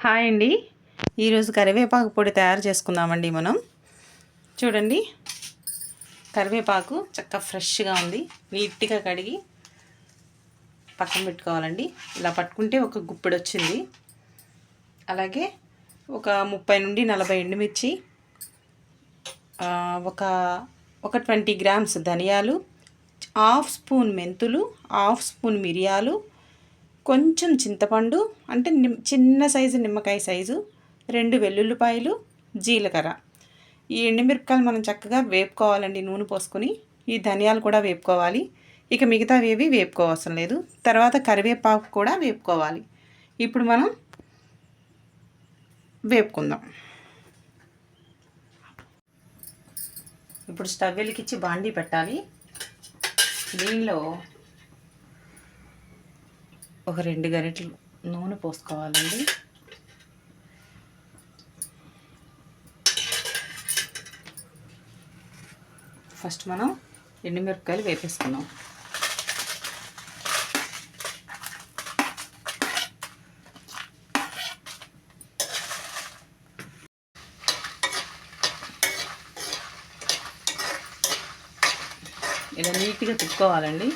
Hi అండి. ఈరోజు కరివేపాకు పొడి తయారు చేసుకుందామండి మనం. చూడండి. కరివేపాకు చక్కగా ఫ్రెష్గా ఉంది. నీట్గా కడిగి పక్కన పెట్టుకోవాలండి. ఇలా పట్టుకుంటే ఒక గుప్పెడు వచ్చింది. అలాగే ఒక ముప్పై నుండి నలభై ఎండుమిర్చి ఒక ఒక ట్వంటీ గ్రామ్స్ ధనియాలు హాఫ్ స్పూన్ మెంతులు హాఫ్ స్పూన్ మిరియాలు కొంచెం చింతపండు అంటే నిమ్ చిన్న సైజు నిమ్మకాయ సైజు రెండు వెల్లుల్లిపాయలు జీలకర్ర. ఈ ఎండుమిరపకాయలు మనం చక్కగా వేపుకోవాలండి నూనె పోసుకొని. ఈ ధనియాలు కూడా వేపుకోవాలి. ఇక మిగతావి ఏవి వేపుకోవసరం లేదు. తర్వాత కరివేపాకు కూడా వేపుకోవాలి. ఇప్పుడు మనం వేపుకుందాం. ఇప్పుడు స్టవ్ వెలికిచ్చి బాండీ పెట్టాలి. దీనిలో ఒక రెండు గరిటెలు నూనె పోసుకోవాలండి. ఫస్ట్ మనం ఎండుమిరపకాయలు వేపేసుకున్నాం ఇలా నీట్గా తిప్పుకోవాలండి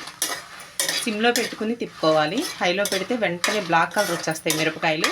సిమ్లో పెట్టుకుని తిప్పుకోవాలి. హైలో పెడితే వెంటనే బ్లాక్ కలర్ వచ్చేస్తాయి మిరపకాయలు.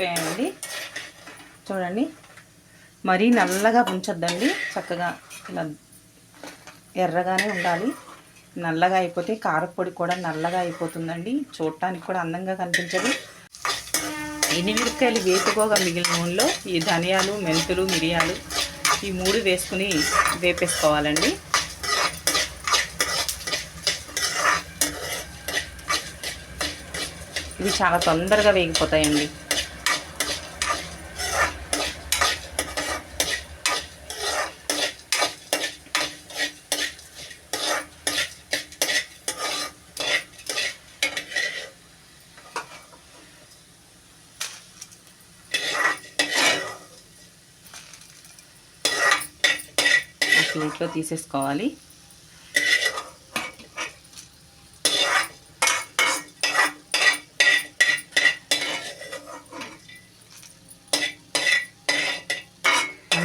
వేగిపోయాయండి చూడండి. మరీ నల్లగా ఉంచొద్దండి చక్కగా ఇలా ఎర్రగానే ఉండాలి. నల్లగా అయిపోతే కారపొడి కూడా నల్లగా అయిపోతుందండి. చూడటానికి కూడా అందంగా కనిపించదు. ఎనిమిరకాయలు వేపుకోగా మిగిలిన నూనెలో? ఈ ధనియాలు మెంతులు మిరియాలు ఈ మూడు వేసుకుని వేపేసుకోవాలండి. ఇవి చాలా తొందరగా వేగిపోతాయండి. ప్లేట్లో తీసేసుకోవాలి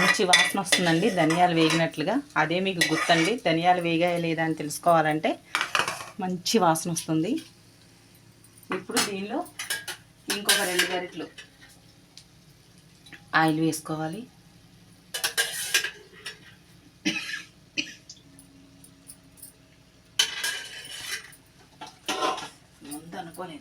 మంచి వాసన వస్తుందండి ధనియాలు వేగినట్లుగా. అదే మీకు గుర్తండి ధనియాలు వేగాయా లేదా అని తెలుసుకోవాలంటే మంచి వాసన వస్తుంది. ఇప్పుడు దీనిలో ఇంకొక రెండు గరిటలు ఆయిల్ వేసుకోవాలి. ముందు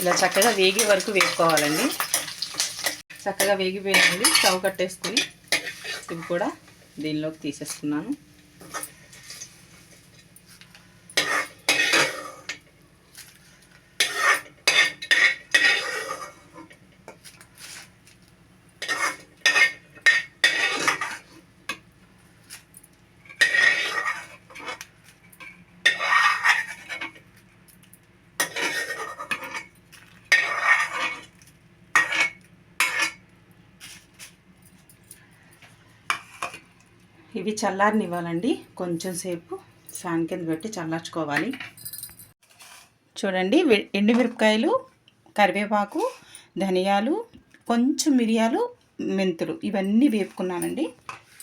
ఇలా చక్కగా వేగే వరకు వేపుకోవాలండి. చక్కగా వేగిపోయింది స్టవ్ కట్టేసుకుని ఇవి కూడా దీనిలోకి తీసేసుకున్నాను ఇవి చల్లారనివ్వాలండి. కొంచెం సేపు ఫ్యాన్ కింద పెట్టి చల్లార్చుకోవాలి. చూడండి ఎండుమిరపకాయలు కరివేపాకు ధనియాలు కొంచెం మిరియాలు మెంతులు ఇవన్నీ వేపుకున్నానండి.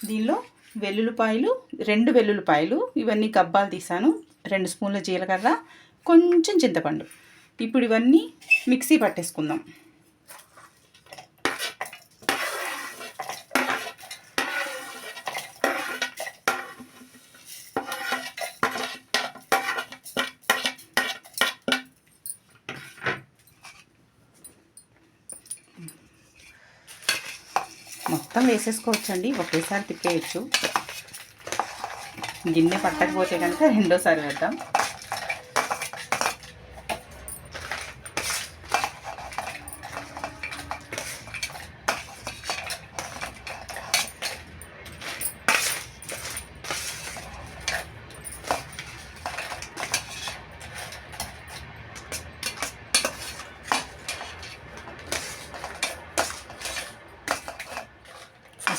దీనిలో వెల్లుల్లిపాయలు రెండు వెల్లుల్లిపాయలు ఇవన్నీ గబ్బాలు తీసాను. రెండు స్పూన్ల జీలకర్ర కొంచెం చింతపండు. ఇప్పుడు ఇవన్నీ మిక్సీ పట్టేసుకుందాం. మొత్తం వేసేసుకోవచ్చండి. ఒకేసారి తిప్పేయచ్చు. గిన్నె పట్టకపోతే కనుక రెండోసారి వేద్దాం.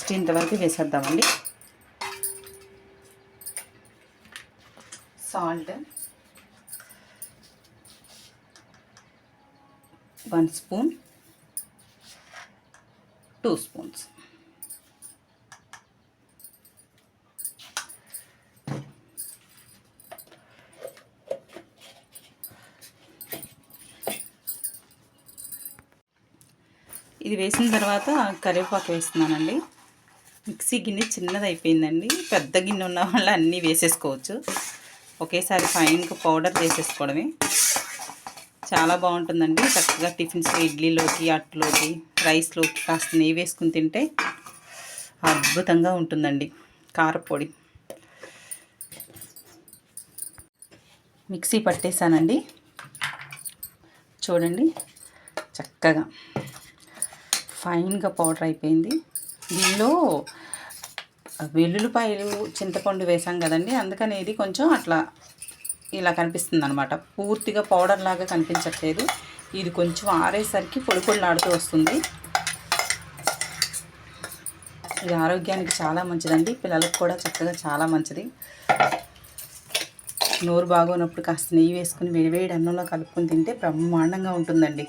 ఫస్ట్ ఇంతవరకు వేసేద్దామండి salt one spoon two spoons ఇది వేసిన తర్వాత కరివేపాకు వేస్తున్నానండి. మిక్సీ గిన్నె చిన్నది అయిపోయిందండి పెద్ద గిన్నె ఉన్న వల్ల అన్నీ వేసేసుకోవచ్చు. ఒకేసారి ఫైన్గా పౌడర్ వేసేసుకోవడమే చాలా బాగుంటుందండి. చక్కగా టిఫిన్స్ ఇడ్లీలోకి అట్లోకి రైస్లోకి కాస్త నెయ్యి వేసుకుని తింటే అద్భుతంగా ఉంటుందండి కారపొడి. మిక్సీ పట్టేశానండి చూడండి. చక్కగా ఫైన్గా పౌడర్ అయిపోయింది. దీనిలో వెల్లుల్లిపాయలు చింతపండు వేసాం కదండి. అందుకని ఇది కొంచెం అట్లా ఇలా కనిపిస్తుంది అనమాట పూర్తిగా పౌడర్ లాగా కనిపించట్లేదు. ఇది కొంచెం ఆరేసరికి పొడి పొడిలాడుతూ వస్తుంది. ఇది ఆరోగ్యానికి చాలా మంచిదండి. పిల్లలకు కూడా చక్కగా చాలా మంచిది. నోరు బాగోనప్పుడు కాస్త నెయ్యి వేసుకుని వేడివేడి అన్నంలో కలుపుకొని తింటే బ్రహ్మాండంగా ఉంటుందండి.